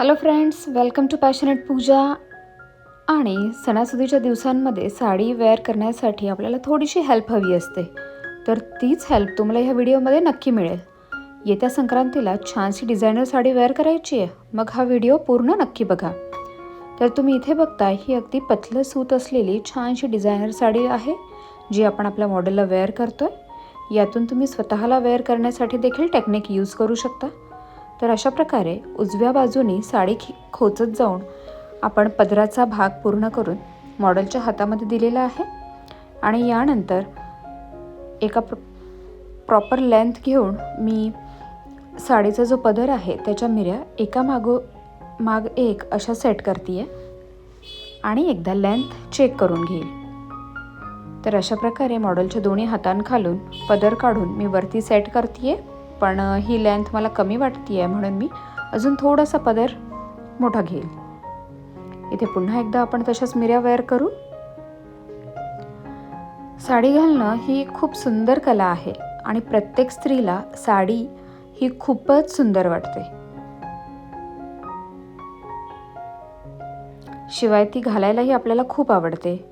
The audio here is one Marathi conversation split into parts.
Hello friends welcome to passionate Pooja आणि सणासुदीच्या दिवसांमध्ये साडी वेअर करण्यासाठी आपल्याला थोडीशी हेल्प हवी असते. तर तीच हेल्प तुम्हाला ह्या व्हिडिओमध्ये नक्की मिळेल. येत्या संक्रांतीला छानशी डिझायनर साडी वेअर करायची आहे. मग हा व्हिडिओ पूर्ण नक्की बघा. तर तुम्ही इथे बघताय ही अगदी पतलं सूत असलेली छानशी डिझायनर साडी आहे जी आपण आपल्या मॉडेलला वेअर करतो आहे यातून तुम्ही स्वतःला वेअर करण्यासाठी देखील टेक्निक यूज करू शकता. तर अशा प्रकारे उजव्या बाजूनी साडी खि खोचत जाऊन आपण पदराचा भाग पूर्ण करून मॉडेलच्या हातामध्ये दिलेला आहे. आणि यानंतर एका प्र प्रॉपर लेंथ घेऊन मी साडीचा जो पदर आहे त्याच्या मिऱ्या एका मागो माग एक अशा सेट करते आहे आणि एकदा लेंथ चेक करून घेईल. तर अशा प्रकारे मॉडेलच्या दोन्ही हातांखालून पदर काढून मी वरती सेट करते पण ही लेंथ मला कमी वाटते आहे म्हणून मी अजून थोडासा पदर मोठा घेईल. इथे पुन्हा एकदा आपण तशाच मिऱ्या वेअर करू. साडी घालणं ही खूप सुंदर कला आहे आणि प्रत्येक स्त्रीला साडी ही खूपच सुंदर वाटते. शिवाय ती घालायलाही आपल्याला खूप आवडते.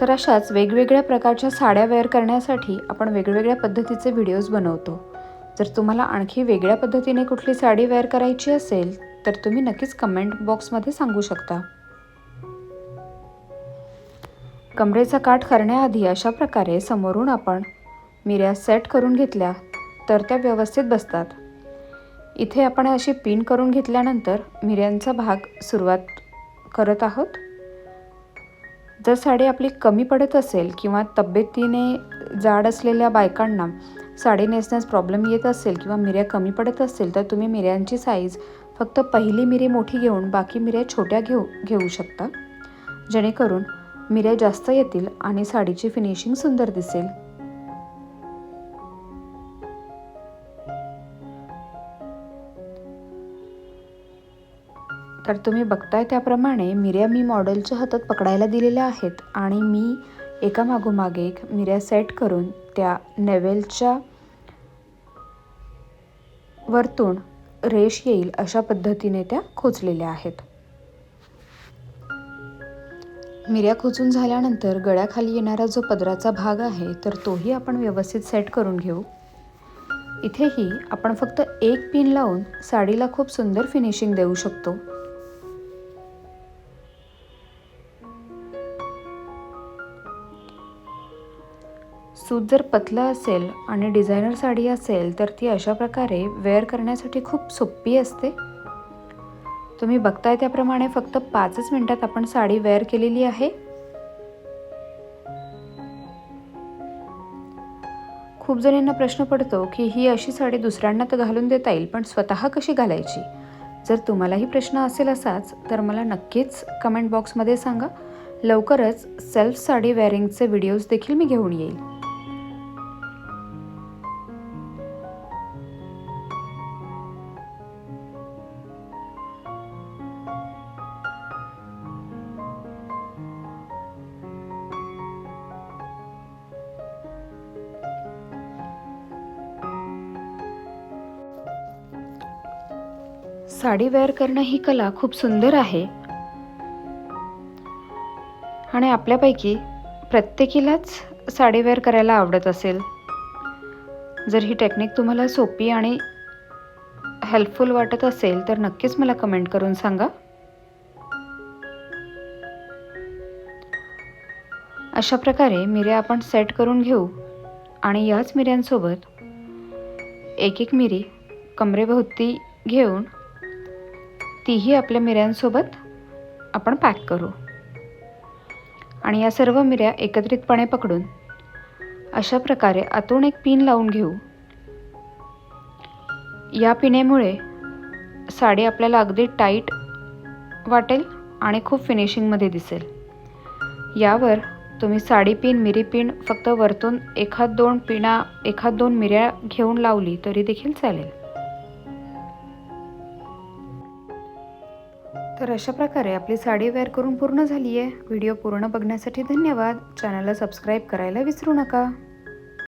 तर अशाच वेगवेगळ्या प्रकारच्या साड्या वेअर करण्यासाठी आपण वेगवेगळ्या पद्धतीचे व्हिडिओज बनवतो. जर तुम्हाला आणखी वेगळ्या पद्धतीने कुठली साडी वेअर करायची असेल तर तुम्ही नक्कीच कमेंट बॉक्समध्ये सांगू शकता. कमरेचा काठ करण्याआधी अशा प्रकारे समोरून आपण मिऱ्या सेट करून घेतल्या तर त्या व्यवस्थित बसतात. इथे आपण अशी पिन करून घेतल्यानंतर मिऱ्यांचा भाग सुरुवात करत आहोत. जर साडी आपली कमी पडत असेल किंवा तब्येतीने जाड असलेल्या बायकांना साडी नेसण्यास प्रॉब्लेम येत असेल किंवा मिऱ्या कमी पडत असेल तर तुम्ही मिऱ्यांची साईज फक्त पहिली मिरी मोठी घेऊन बाकी मिऱ्या छोट्या घेऊ घेऊ शकता. जेणेकरून मिऱ्या जास्त येतील आणि साडीची फिनिशिंग सुंदर दिसेल. तर तुम्ही बघताय त्याप्रमाणे मिऱ्या मी मॉडेलच्या हातात पकडायला दिलेल्या आहेत आणि मी एका मागोमागे एक मिऱ्या सेट करून त्या नेवेलच्या वरतून रेष येईल अशा पद्धतीने त्या खोचलेल्या आहेत. मिऱ्या खोचून झाल्यानंतर गळ्याखाली येणारा जो पदराचा भाग आहे तर तोही आपण व्यवस्थित सेट करून घेऊ. इथेही आपण फक्त एक पिन लावून साडीला खूप सुंदर फिनिशिंग देऊ शकतो. सूत जर पतलं असेल आणि डिझायनर साडी असेल तर ती अशा प्रकारे वेअर करण्यासाठी खूप सोपी असते. तुम्ही बघताय त्याप्रमाणे फक्त पाचच मिनिटात आपण साडी वेअर केलेली आहे. खूप जणींना प्रश्न पडतो की ही अशी साडी दुसऱ्यांना तर घालून देता येईल पण स्वतः कशी घालायची? जर तुम्हालाही प्रश्न असेल असाच तर मला नक्कीच कमेंट बॉक्समध्ये सांगा. लवकरच सेल्फ साडी वेअरिंगचे व्हिडिओज देखील मी घेऊन येईल. साडी वेअर करणं ही कला खूप सुंदर आहे. आणि आपल्यापैकी प्रत्येकीलाच साडी वेअर करायला आवडत असेल. जर ही टेक्निक तुम्हाला सोपी आणि हेल्पफुल वाटत असेल तर नक्कीच मला कमेंट करून सांगा. अशा प्रकारे मिऱ्या आपण सेट करून घेऊ आणि याच मिऱ्यांसोबत एक एक मिरी कमरेभोवती घेऊन तीही आपल्या मिऱ्यांसोबत आपण पॅक करू. आणि या सर्व मिऱ्या एकत्रितपणे पकडून अशा प्रकारे आतून एक पिन लावून घेऊ. या पिनेमुळे साडी आपल्याला अगदी टाईट वाटेल आणि खूप फिनिशिंगमध्ये दिसेल. यावर तुम्ही साडी पिन मिरी पिन फक्त वरतून एखाद दोन पिना एखाद दोन मिऱ्या घेऊन लावली तरी देखील चालेल. तर अशा प्रकारे आपली साडी वेअर करून पूर्ण झाली आहे व्हिडिओ पूर्ण बघण्यासाठी धन्यवाद. चॅनलला सबस्क्राईब करायला विसरू नका.